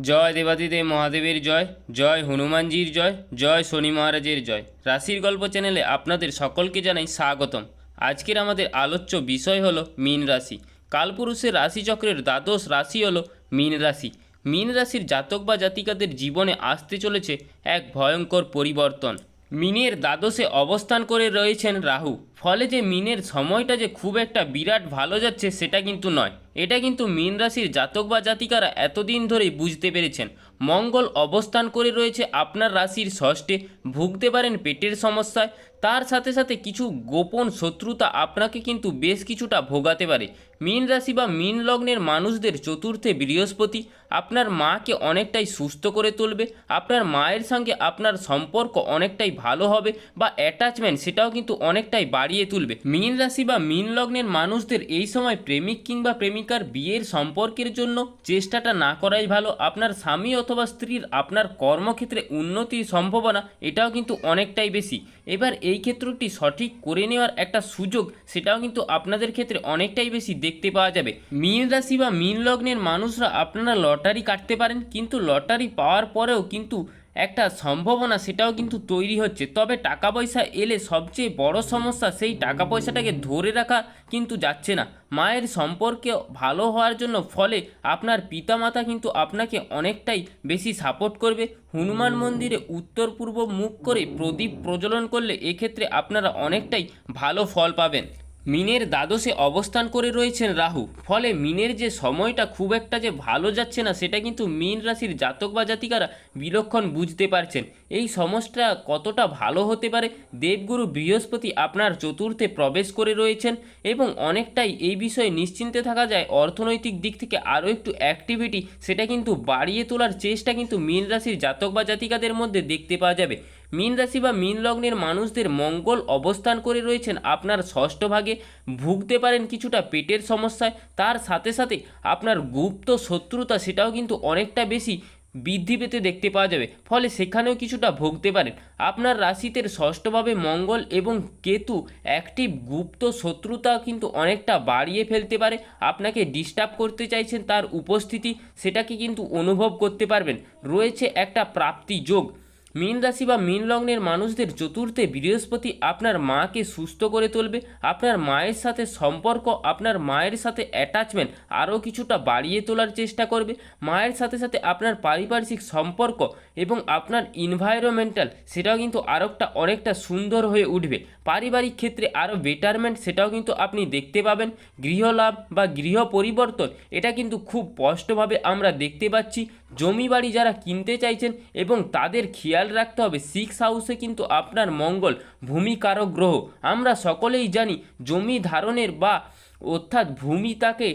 জয় দেবাদিদেব মহাদেবের জয় জয় হনুমানজির জয় জয় শনি মহারাজের জয়। রাশির গল্প চ্যানেলে আপনাদের সকলকে জানাই স্বাগতম। আজকের আমাদের আলোচ্য বিষয় হলো মীন রাশি। কালপুরুষের রাশিচক্রের দ্বাদশ রাশি হলো মীন রাশি। মীন রাশির জাতক বা জাতিকাদের জীবনে আসতে চলেছে এক ভয়ঙ্কর পরিবর্তন। মিনের দ্বাদশে অবস্থান করে রয়েছেন রাহু। ফলে যে মিনের সময়টা যে খুব একটা বিরাট ভালো যাচ্ছে সেটা কিন্তু নয়। এটা কিন্তু মীন রাশির জাতক বা জাতিকারা এতদিন ধরেই বুঝতে পেরেছেন। মঙ্গল অবস্থান করে রয়েছে আপনার রাশির ষষ্ঠে, ভুগতে পারেন পেটের সমস্যায়। তার সাথে সাথে কিছু গোপন শত্রুতা আপনাকে কিন্তু বেশ কিছুটা ভোগাতে পারে। মীন রাশি বা মীন লগ্নের মানুষদের চতুর্থে বৃহস্পতি, আপনার মাকে অনেকটাই সুস্থ করে তুলবে। আপনার মায়ের সঙ্গে আপনার সম্পর্ক অনেকটাই ভালো হবে বা অ্যাটাচমেন্ট সেটাও কিন্তু অনেকটাই বাড়িয়ে তুলবে। মীন রাশি বা মীন লগ্নের মানুষদের এই সময় প্রেমিক কিংবা প্রেমিকার বিয়ের সম্পর্কের জন্য চেষ্টাটা না করাই ভালো। আপনার স্বামী অথবা স্ত্রীর আপনার কর্মক্ষেত্রে উন্নতির সম্ভাবনা, এটাও কিন্তু অনেকটাই বেশি। এবার এই ক্ষেত্রটি সঠিক করে নেওয়ার একটা সুযোগ, সেটাও কিন্তু আপনাদের ক্ষেত্রে অনেকটাই বেশি দেখতে পাওয়া যাবে। মীন রাশি বা মীন লগ্নের মানুষরা আপনারা লটারি কাটতে পারেন, কিন্তু লটারি পাওয়ার পরেও কিন্তু একটা সম্ভাবনা সেটাও কিন্তু তৈরি হচ্ছে। তবে টাকা পয়সা এলে সবচেয়ে বড় সমস্যা সেই টাকা পয়সাটাকে ধরে রাখা কিন্তু যাচ্ছে না। মায়ের সম্পর্কে ভালো হওয়ার জন্য ফলে আপনার পিতামাতা কিন্তু আপনাকে অনেকটাই বেশি সাপোর্ট করবে। হনুমান মন্দিরে উত্তর পূর্ব মুখ করে প্রদীপ প্রজ্বলন করলে এক্ষেত্রে আপনারা অনেকটাই ভালো ফল পাবেন। মিনের দ্বাদশে অবস্থান করে রয়েছেন রাহু। ফলে মিনের যে সময়টা খুব একটা যে ভালো যাচ্ছে না, সেটা কিন্তু মিন রাশির জাতক বা জাতিকারা বিলক্ষণ বুঝতে পারছেন। এই সমস্যা কতটা ভালো হতে পারে? দেবগুরু বৃহস্পতি আপনার চতুর্থে প্রবেশ করে রয়েছেন এবং অনেকটাই এই বিষয়ে নিশ্চিন্তে থাকা যায়। অর্থনৈতিক দিক থেকে আরও একটু অ্যাক্টিভিটি সেটা কিন্তু বাড়িয়ে তোলার চেষ্টা কিন্তু মীন রাশির জাতক বা জাতিকাদের মধ্যে দেখতে পাওয়া যাবে। মীন রাশি বা মীন লগ্নের মানুষদের মঙ্গল অবস্থান করে রয়েছেন আপনার ষষ্ঠ ভাগে। ভুগতে পারেন কিছুটা পেটের সমস্যায়, তার সাথে সাথে আপনার গুপ্ত শত্রুতা সেটাও কিন্তু অনেকটা বেশি। বৃদ্ধি পেতে দেখতে পাওয়া যাবে। ফলে সেখানেও কিছুটা ভুগতে পারেন। আপনার রাশিতে ষষ্ঠভাবে মঙ্গল এবং কেতু একটি গুপ্ত শত্রুতা কিন্তু অনেকটা বাড়িয়ে ফেলতে পারে। আপনাকে ডিস্টার্ব করতে চাইছেন তার উপস্থিতি, সেটাকে কিন্তু অনুভব করতে পারবেন। রয়েছে একটা প্রাপ্তি যোগ। মীন রাশি বা মীন লগ্নের মানুষদের চতুর্থে বৃহস্পতি আপনার মাকে সুস্থ করে তুলবে, আপনার মায়ের সাথে সম্পর্ক, আপনার মায়ের সাথে অ্যাটাচমেন্ট আরও কিছুটা বাড়িয়ে তোলার চেষ্টা করবে, মায়ের সাথে সাথে আপনার পারিপার্শ্বিক সম্পর্ক এবং আপনার ইনভায়রনমেন্টাল সেটাও কিন্তু আরেকটা অনেকটা সুন্দর হয়ে উঠবে। পারিবারিক ক্ষেত্রে আরও বেটারমেন্ট সেটাও কিন্তু আপনি দেখতে পাবেন, গৃহলাভ বা গৃহ পরিবর্তন এটা কিন্তু খুব স্পষ্টভাবে আমরা দেখতে পাচ্ছি। জমি বাড়ি যারা কিনতে চাইছেন এবং তাদের খেয়াল রাখতে হবে সিক্স হাউসে কিন্তু আপনার মঙ্গল, ভূমিকারক গ্রহ। আমরা সকলেই জানি, জমি ধারণের বা অর্থাৎ ভূমি তাকে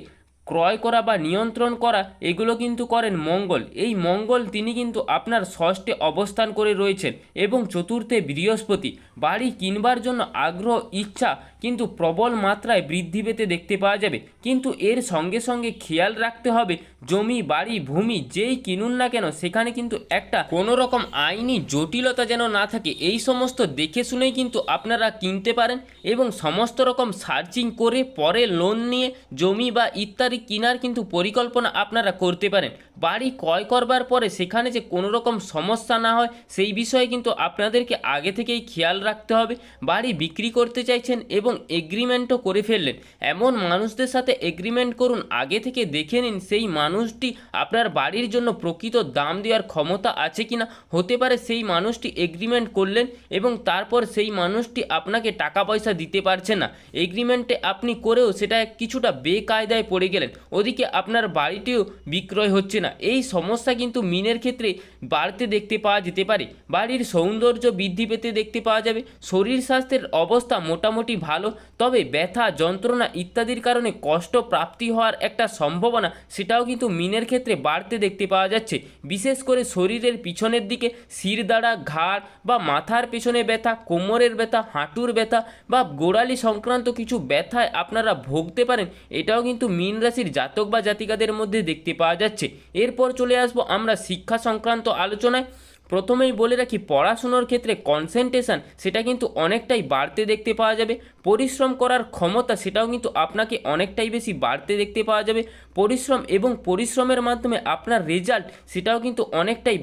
ক্রয় করা বা নিয়ন্ত্রণ করা, এগুলো কিন্তু করেন মঙ্গল। এই মঙ্গল তিনি কিন্তু আপনার ষষ্ঠে অবস্থান করে রয়েছেন এবং চতুর্থে বৃহস্পতি। বাড়ি কিনবার জন্য আগ্রহ, ইচ্ছা কিন্তু প্রবল মাত্রায় বৃদ্ধি পেতে দেখতে পাওয়া যাবে। কিন্তু এর সঙ্গে সঙ্গে খেয়াল রাখতে হবে, জমি, বাড়ি, ভূমি যেই কিনুন না কেন সেখানে কিন্তু একটা কোনো রকম আইনি জটিলতা যেন না থাকে। এই সমস্ত দেখে শুনেই কিন্তু আপনারা কিনতে পারেন এবং সমস্ত রকম সার্চিং করে পরে লোন নিয়ে জমি বা ইত্যাদি কেনার কিন্তু পরিকল্পনা আপনারা করতে পারেন। বাড়ি ক্রয় করবার পরে সেখানে যে কোনো রকম সমস্যা না হয়, সেই বিষয়ে কিন্তু আপনাদেরকে আগে থেকেই খেয়াল রাখতে হবে। বাড়ি বিক্রি করতে চাইছেন এবং এগ্রিমেন্টও করে ফেললেন। এমন মানুষদের সাথে এগ্রিমেন্ট করুন, আগে থেকে দেখে নিন সেই মানুষটি আপনার বাড়ির জন্য প্রকৃত দাম দেওয়ার ক্ষমতা আছে কি না হতে পারে সেই মানুষটি এগ্রিমেন্ট করলেন এবং তারপর সেই মানুষটি আপনাকে টাকা পয়সা দিতে পারছে না। এগ্রিমেন্টে আপনি করেও সেটা কিছুটা বেকায়দায় পড়ে গেলেন। ওদিকে আপনার বাড়িটিও বিক্রয় হচ্ছে না। এই সমস্যা কিন্তু মিনের ক্ষেত্রে বাড়তে দেখতে পাওয়া যেতে পারে। বাড়ির সৌন্দর্য বৃদ্ধি পেতে দেখতে পাওয়া যাবে। শরীর স্বাস্থ্যের অবস্থা মোটামুটি ভালো, তবে ব্যথা, যন্ত্রণা ইত্যাদির কারণে কষ্ট প্রাপ্তি হওয়ার একটা সম্ভাবনা, সেটাও কিন্তু মিনের ক্ষেত্রে বাড়তে দেখতে পাওয়া যাচ্ছে। বিশেষ করে শরীরের পিছনের দিকে শিরদাঁড়া ঘাড় বা মাথার পেছনে ব্যথা, কোমরের ব্যথা, হাঁটুর ব্যথা বা গোড়ালি সংক্রান্ত কিছু ব্যথায় আপনারা ভুগতে পারেন। এটাও কিন্তু মীন রাশির জাতক বা জাতিকাদের মধ্যে দেখতে পাওয়া যাচ্ছে। এরপর চলে আসব আমরা শিক্ষা সংক্রান্ত আলোচনায়। প্রথমেই বলে রাখি, পড়াশুনোর ক্ষেত্রে কনসেন্ট্রেশন সেটা কিন্তু অনেকটাই বাড়তে দেখতে পাওয়া যাবে। পরিশ্রম করার ক্ষমতা সেটাও কিন্তু আপনাকে অনেকটাই বেশি বাড়তে দেখতে পাওয়া যাবে। পরিশ্রম এবং পরিশ্রমের মাধ্যমে আপনার রেজাল্ট সেটাও কিন্তু অনেকটাই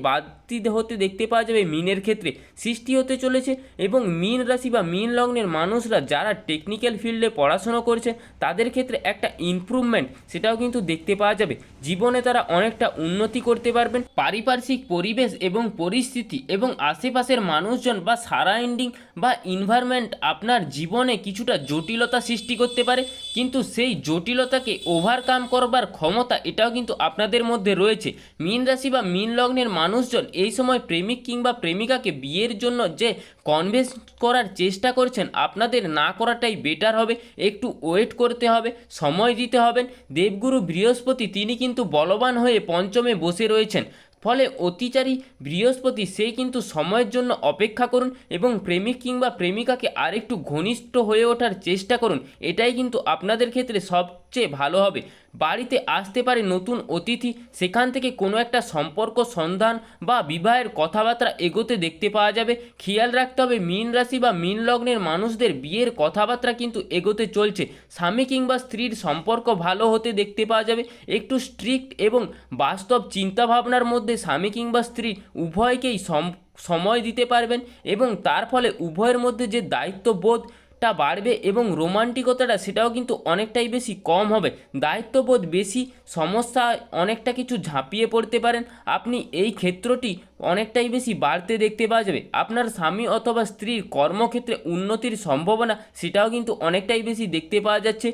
বাড়তি হতে দেখতে পাওয়া যাবে মিনের ক্ষেত্রে সৃষ্টি হতে চলেছে এবং মিন রাশি বা মিন লগ্নের মানুষরা যারা টেকনিক্যাল ফিল্ডে পড়াশুনো করছে, তাদের ক্ষেত্রে একটা ইমপ্রুভমেন্ট সেটাও কিন্তু দেখতে পাওয়া যাবে। জীবনে তারা অনেকটা উন্নতি করতে পারবেন। পারিপার্শ্বিক পরিবেশ এবং পরিস্থিতি এবং আশেপাশের মানুষজন বা সারাউন্ডিং বা ইনভায়রনমেন্ট আপনার জীবনে কিছুটা জটিলতা সৃষ্টি করতে পারে। কিন্তু সেই জটিলতাকে ওভারকাম করবার ক্ষমতা এটাও কিন্তু আপনাদের মধ্যে রয়েছে। মীন রাশি বা মীন লগ্নের মানুষজন এই সময় প্রেমিক কিংবা প্রেমিকাকে বিয়ের জন্য যে কনভেন্স করার চেষ্টা করছেন, আপনাদের না করাটাই বেটার হবে। একটু ওয়েট করতে হবে, সময় দিতে হবেন। দেবগুরু বৃহস্পতি তিনি কিন্তু বলবান হয়ে পঞ্চমে বসে রয়েছেন। ফলে অতিচারী বৃহস্পতি সেই কিন্তু সময়ের জন্য অপেক্ষা করুন এবং প্রেমিক কিংবা প্রেমিকাকে আরেকটু ঘনিষ্ঠ হয়ে ওঠার চেষ্টা করুন। এটাই কিন্তু আপনাদের ক্ষেত্রে সবচেয়ে ভালো হবে। বাড়িতে আসতে পারে নতুন অতিথি, সেখান থেকে কোনো একটা সম্পর্ক, সন্ধান বা বিবাহের কথাবার্তা এগোতে দেখতে পাওয়া যাবে। খেয়াল রাখতে হবে, মীন রাশি বা মীন লগ্নের মানুষদের বিয়ের কথাবার্তা কিন্তু এগোতে চলছে। স্বামী কিংবা স্ত্রীর সম্পর্ক ভালো হতে দেখতে পাওয়া যাবে। একটু স্ট্রিক্ট এবং বাস্তব চিন্তাভাবনার মধ্যে স্বামী কিংবা স্ত্রী উভয়কেই সম, সময় দিতে পারবেন এবং তার ফলে উভয়ের মধ্যে যে দায়িত্ববোধ টা বাড়বে এবং রোমান্টিকতাটা সেটাও কিন্তু অনেকটাই বেশি কম হবে। দায়িত্ববোধ বেশি, সমস্যা অনেকটা কিছু ঝাঁপিয়ে পড়তে পারেন। আপনি এই ক্ষেত্রটি অনেকটাই বেশি বাড়তে দেখতে পাওয়া যাবে। আপনার স্বামী অথবা স্ত্রীর কর্মক্ষেত্রে উন্নতির সম্ভাবনা সেটাও কিন্তু অনেকটাই বেশি দেখতে পাওয়া যাচ্ছে।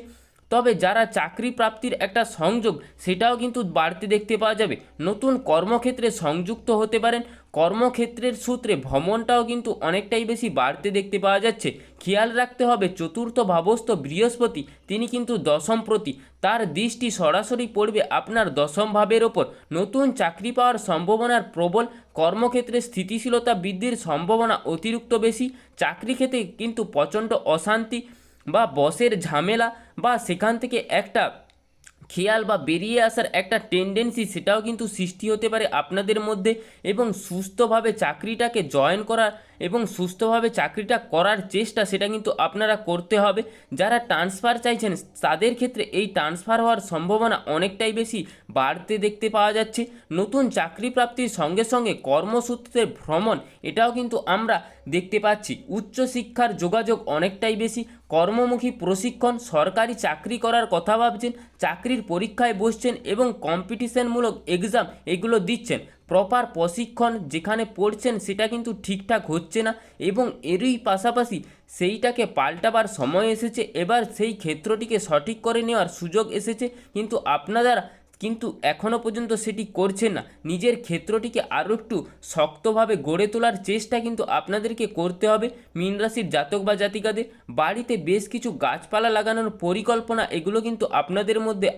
তবে যারা চাকরি প্রাপ্তির একটা সংযোগ, সেটাও কিন্তু বাড়তে দেখতে পাওয়া যাবে। নতুন কর্মক্ষেত্রে সংযুক্ত হতে পারেন, কর্মক্ষেত্রের সূত্রে ভ্রমণটাও কিন্তু অনেকটাই বেশি বাড়তে দেখতে পাওয়া যাচ্ছে। খেয়াল রাখতে হবে, চতুর্থ ভাবস্থ বৃহস্পতি, তিনি কিন্তু দশম প্রতি। তার দৃষ্টি সরাসরি পড়বে আপনার দশম ভাবের ওপর। নতুন চাকরি পাওয়ার সম্ভাবনার প্রবল, কর্মক্ষেত্রে স্থিতিশীলতা বৃদ্ধির সম্ভাবনা অতিরিক্ত বেশি। চাকরি ক্ষেত্রে কিন্তু প্রচণ্ড অশান্তি বা বসের ঝামেলা বা সেখান থেকে একটা খেয়াল বা বেরিয়ে আসার একটা টেন্ডেন্সি সেটাও কিন্তু সৃষ্টি হতে পারে আপনাদের মধ্যে এবং সুস্থভাবে চাকরিটাকে জয়েন করার এবং সুস্থভাবে চাকরিটা করার চেষ্টা সেটা কিন্তু আপনারা করতে হবে। যারা ট্রান্সফার চাইছেন, তাদের ক্ষেত্রে এই ট্রান্সফার হওয়ার সম্ভাবনা অনেকটাই বেশি। বাড়তে দেখতে পাওয়া যাচ্ছে। নতুন চাকরি প্রাপ্তির সঙ্গে সঙ্গে কর্মসূত্রে ভ্রমণ, এটাও কিন্তু আমরা দেখতে পাচ্ছি। উচ্চশিক্ষার যোগাযোগ অনেকটাই বেশি। কর্মমুখী প্রশিক্ষণ, সরকারি চাকরি করার কথা ভাবছেন, চাকরির পরীক্ষায় বসছেন এবং কম্পিটিশনমূলক এক্সাম এগুলো দিচ্ছেন। প্রপার প্রশিক্ষণ যেখানে পড়ছেন সেটা কিন্তু ঠিকঠাক হচ্ছে না এবং এরই পাশাপাশি সেইটাকে পাল্টাবার সময় এসেছে। এবার সেই ক্ষেত্রটিকে সঠিক করে নেওয়ার সুযোগ এসেছে। কিন্তু আপনারা কিন্তু এখনও পর্যন্ত সেটি করছে না। নিজের ক্ষেত্রটিকে আরও একটু শক্তভাবে গড়ে তোলার চেষ্টা কিন্তু আপনাদেরকে করতে হবে। মীন রাশির জাতক বা জাতিকাদের বাড়িতে বেশ কিছু গাছপালা লাগানোর পরিকল্পনা এগুলো কিন্তু আপনাদের মধ্যে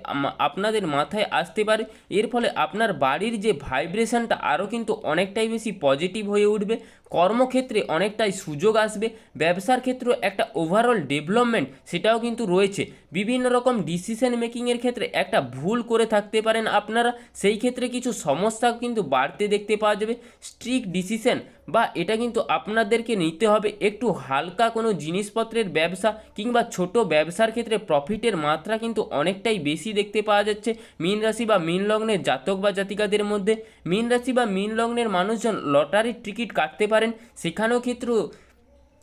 আপনাদের মাথায় আসতে পারে। এর ফলে আপনার বাড়ির যে ভাইব্রেশনটা আরও কিন্তু অনেকটাই বেশি পজিটিভ হয়ে উঠবে। কর্মক্ষেত্রে অনেকটাই সুযোগ আসবে। ব্যবসার ক্ষেত্রে একটা ওভারঅল ডেভেলপমেন্ট সেটাও কিন্তু রয়েছে। বিভিন্ন রকম ডিসিশন মেকিংয়ের ক্ষেত্রে একটা ভুল করে থাকতে পারেন আপনারা। সেই ক্ষেত্রে কিছু সমস্যা কিন্তু বাড়তে দেখতে পাওয়া যাবে। স্ট্রিক্ট ডিসিশন বা এটা কিন্তু আপনাদেরকে নিতে হবে একটু হালকা কোনো জিনিসপত্রের ব্যবসা কিংবা ছোট ব্যবসার ক্ষেত্রে প্রফিটের মাত্রা কিন্তু অনেকটাই বেশি দেখতে পাওয়া যাচ্ছে। মীন রাশি বা মীন লগ্নের জাতক বা জাতিকাদের মধ্যে। মীন রাশি বা মীন লগ্নের মানুষজন লটারির টিকিট কাটতে পারেন। সেখানেও ক্ষেত্র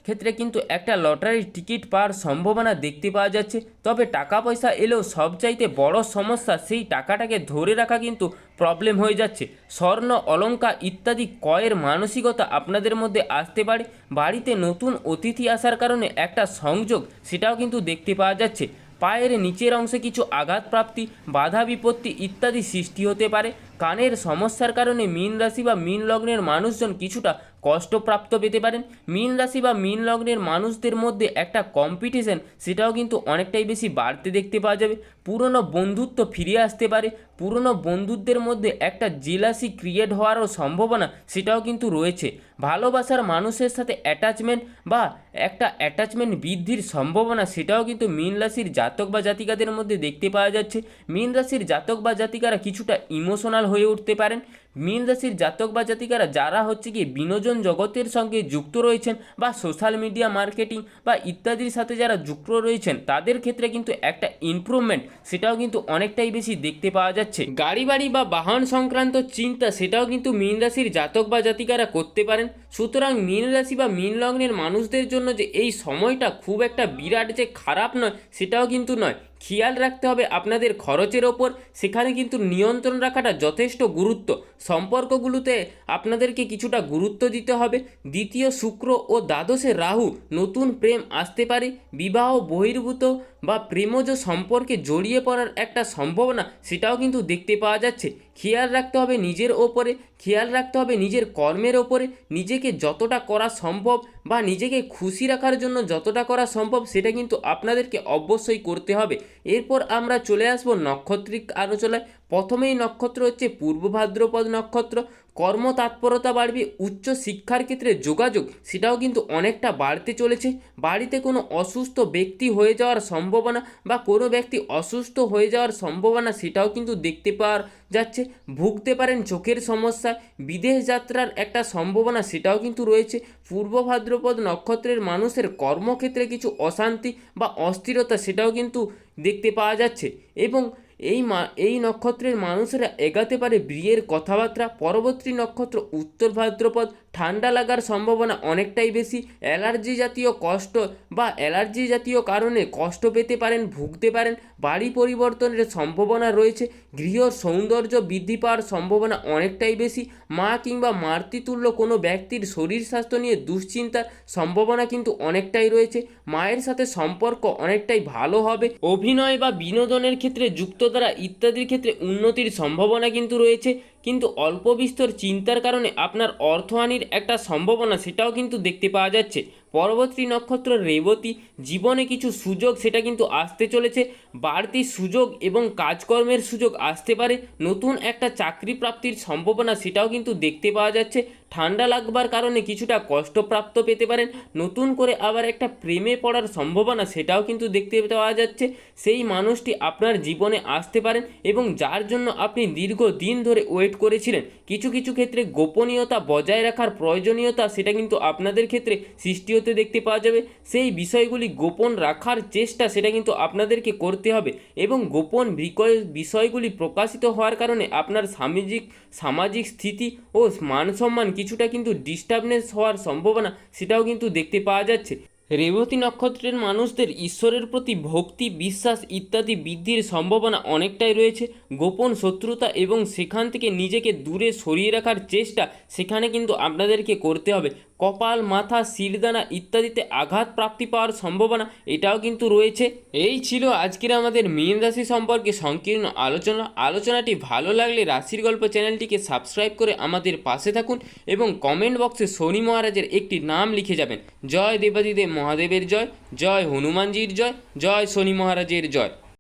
ক্ষেত্রে কিন্তু একটা লটারির টিকিট পাওয়ার সম্ভাবনা দেখতে পাওয়া যাচ্ছে। তবে টাকা পয়সা এলেও সবচাইতে বড় সমস্যা সেই টাকাটাকে ধরে রাখা কিন্তু প্রবলেম হয়ে যাচ্ছে। স্বর্ণ অলংকার ইত্যাদি ক্রয়ের মানসিকতা আপনাদের মধ্যে আসতে পারে। বাড়িতে নতুন অতিথি আসার কারণে একটা সংযোগ সেটাও কিন্তু দেখতে পাওয়া যাচ্ছে। পায়ের নিচের অংশে কিছু আঘাতপ্রাপ্তি, বাধা বিপত্তি ইত্যাদি সৃষ্টি হতে পারে। কানের সমস্যার কারণে মীন রাশি বা মীন লগ্নের মানুষজন কিছুটা কষ্টপ্রাপ্ত পেতে পারেন। মীন রাশি বা মীন লগ্নের মানুষদের মধ্যে একটা কম্পিটিশন সেটাও কিন্তু অনেকটাই বেশি বাড়তে দেখতে পাওয়া যাবে। পুরনো বন্ধুত্ব ফিরে আসতে পারে। পুরনো বন্ধুত্বের মধ্যে একটা জেলাসি ক্রিয়েট হওয়ারও সম্ভাবনা, সেটাও কিন্তু রয়েছে। ভালোবাসার মানুষের সাথে অ্যাটাচমেন্ট বা একটা অ্যাটাচমেন্ট বৃদ্ধির সম্ভাবনা, সেটাও কিন্তু মীন রাশির জাতক বা জাতিকাদের মধ্যে দেখতে পাওয়া যাচ্ছে। মীন রাশির জাতক বা জাতিকারা কিছুটা ইমোশনাল হয়ে উঠতে পারেন। মীন রাশির জাতক বা জাতিকারা যারা হচ্ছে কি বিনোদন জগতের সঙ্গে যুক্ত রয়েছেন বা সোশ্যাল মিডিয়া মার্কেটিং বা ইত্যাদির সাথে যারা যুক্ত রয়েছেন, তাদের ক্ষেত্রে কিন্তু একটা ইমপ্রুভমেন্ট সেটাও কিন্তু অনেকটাই বেশি দেখতে পাওয়া যাচ্ছে। গাড়ি বাড়ি বা বাহন সংক্রান্ত চিন্তা সেটাও কিন্তু মীন রাশির জাতক বা জাতিকারা করতে পারেন। সুতরাং মীন রাশি বা মীন লগ্নের মানুষদের জন্য যে এই সময়টা খুব একটা বিরাট যে খারাপ নয়, সেটাও কিন্তু নয়। খেয়াল রাখতে হবে আপনাদের খরচের ওপর। সেখানে কিন্তু নিয়ন্ত্রণ রাখাটা যথেষ্ট গুরুত্ব। সম্পর্কগুলোতে আপনাদেরকে কিছুটা গুরুত্ব দিতে হবে। দ্বিতীয় শুক্র ও দ্বাদশে রাহু নতুন প্রেম আসতে পারে। বিবাহ বহির্ভূত বা প্রেমজ সম্পর্কে জড়িয়ে পড়ার একটা সম্ভাবনা সেটাও কিন্তু দেখতে পাওয়া যাচ্ছে। খেয়াল রাখতে হবে নিজের ওপরে, খেয়াল রাখতে হবে নিজের কর্মের ওপরে, নিজেকে যতটা করা সম্ভব বা নিজেকে খুশি রাখার জন্য যতটা করা সম্ভব সেটা কিন্তু আপনাদেরকে অবশ্যই করতে হবে। এরপর আমরা চলে আসব নক্ষত্রিক আলোচনায়। প্রথমেই নক্ষত্র হচ্ছে পূর্ব ভাদ্রপদ নক্ষত্র। কর্ম তৎপরতা বাড়বে, উচ্চ শিক্ষার ক্ষেত্রে যোগাযোগ, সেটাও কিন্তু অনেকটা বাড়তে চলেছে। বাড়িতে কোনো অসুস্থ ব্যক্তি হয়ে যাওয়ার সম্ভাবনা বা কোনো ব্যক্তি অসুস্থ হয়ে যাওয়ার সম্ভাবনা, সেটাও কিন্তু দেখতে পাওয়া যাচ্ছে। ভুগতে পারেন চোখের সমস্যা বিদেশ যাত্রার একটা সম্ভাবনা, সেটাও কিন্তু রয়েছে। পূর্ব ভাদ্রপদ নক্ষত্রের মানুষের কর্মক্ষেত্রে কিছু অশান্তি বা অস্থিরতা, সেটাও কিন্তু দেখতে পাওয়া যাচ্ছে। এবং এই এই নক্ষত্রের মানুষেরা এগাতে পারে বিয়ের কথাবার্তা। পরবর্তী নক্ষত্র উত্তর ভাদ্রপদ ঠান্ডা লাগার সম্ভাবনা অনেকটাই বেশি। অ্যালার্জি জাতীয় কষ্ট বা অ্যালার্জি জাতীয় কারণে কষ্ট পেতে পারেন, ভুগতে পারেন। বাড়ি পরিবর্তনের সম্ভাবনা রয়েছে। গৃহ সৌন্দর্য বৃদ্ধি পাওয়ার সম্ভাবনা অনেকটাই বেশি। মা কিংবা মাতৃতুল্য কোনো ব্যক্তির শরীর স্বাস্থ্য নিয়ে দুশ্চিন্তার সম্ভাবনা কিন্তু অনেকটাই রয়েছে। মায়ের সাথে সম্পর্ক অনেকটাই ভালো হবে। অভিনয় বা বিনোদনের ক্ষেত্রে যুক্ত দ্বারা ইত্যাদির ক্ষেত্রে উন্নতির সম্ভাবনা কিন্তু রয়েছে। কিন্তু অল্প বিস্তর চিন্তার কারণে আপনার অর্থহানির একটা সম্ভাবনা সেটাও কিন্তু দেখতে পাওয়া যাচ্ছে। পরবর্তী নক্ষত্র রেবতী জীবনে কিছু সুযোগ সেটা কিন্তু আসতে চলেছে। বাড়তি সুযোগ এবং কাজকর্মের সুযোগ আসতে পারে। নতুন একটা চাকরি প্রাপ্তির সম্ভাবনা সেটাও কিন্তু দেখতে পাওয়া যাচ্ছে। ঠান্ডা লাগবার কারণে কিছুটা কষ্টপ্রাপ্ত পেতে পারেন। নতুন করে আবার একটা প্রেমে পড়ার সম্ভাবনা সেটাও কিন্তু দেখতে পাওয়া যাচ্ছে। সেই মানুষটি আপনার জীবনে আসতে পারেন এবং যার জন্য আপনি দীর্ঘ দিন ধরে ওয়েট করেছিলেন। কিছু কিছু ক্ষেত্রে গোপনীয়তা বজায় রাখার প্রয়োজনীয়তা সেটা কিন্তু আপনাদের ক্ষেত্রে সৃষ্টি হতে দেখতে পাওয়া যাবে, সেই বিষয়গুলি গোপন রাখার চেষ্টা সেটা কিন্তু আপনাদেরকে করতে হবে এবং গোপন বিষয়গুলি প্রকাশিত হওয়ার কারণে আপনার সামাজিক সামাজিক স্থিতি ও মান সম্মান কিছুটা কিন্তু ডিস্টার্বনেস হওয়ার সম্ভাবনা সেটাও কিন্তু দেখতে পাওয়া যাচ্ছে। রেবতী নক্ষত্রের মানুষদের ঈশ্বরের প্রতি ভক্তি, বিশ্বাস ইত্যাদি বৃদ্ধির সম্ভাবনা অনেকটাই রয়েছে। গোপন শত্রুতা এবং সেখান থেকে নিজেকে দূরে সরিয়ে রাখার চেষ্টা সেখানে কিন্তু আপনাদেরকে করতে হবে। কপাল, মাথা শিরদানা ইত্যাদিতে আঘাত প্রাপ্তি পাওয়ার সম্ভাবনা এটাও কিন্তু রয়েছে। এই ছিল আজকের আমাদের মীন রাশি সম্পর্কে সংকীর্ণ আলোচনা। আলোচনাটি ভালো লাগলে রাশির গল্প চ্যানেলটিকে সাবস্ক্রাইব করে আমাদের পাশে থাকুন এবং কমেন্ট বক্সে শনি মহারাজের একটি নাম লিখে যাবেন। জয় দেবাদিদেব মহাদেবের জয় জয় হনুমানজির জয় জয় শনি মহারাজের জয়।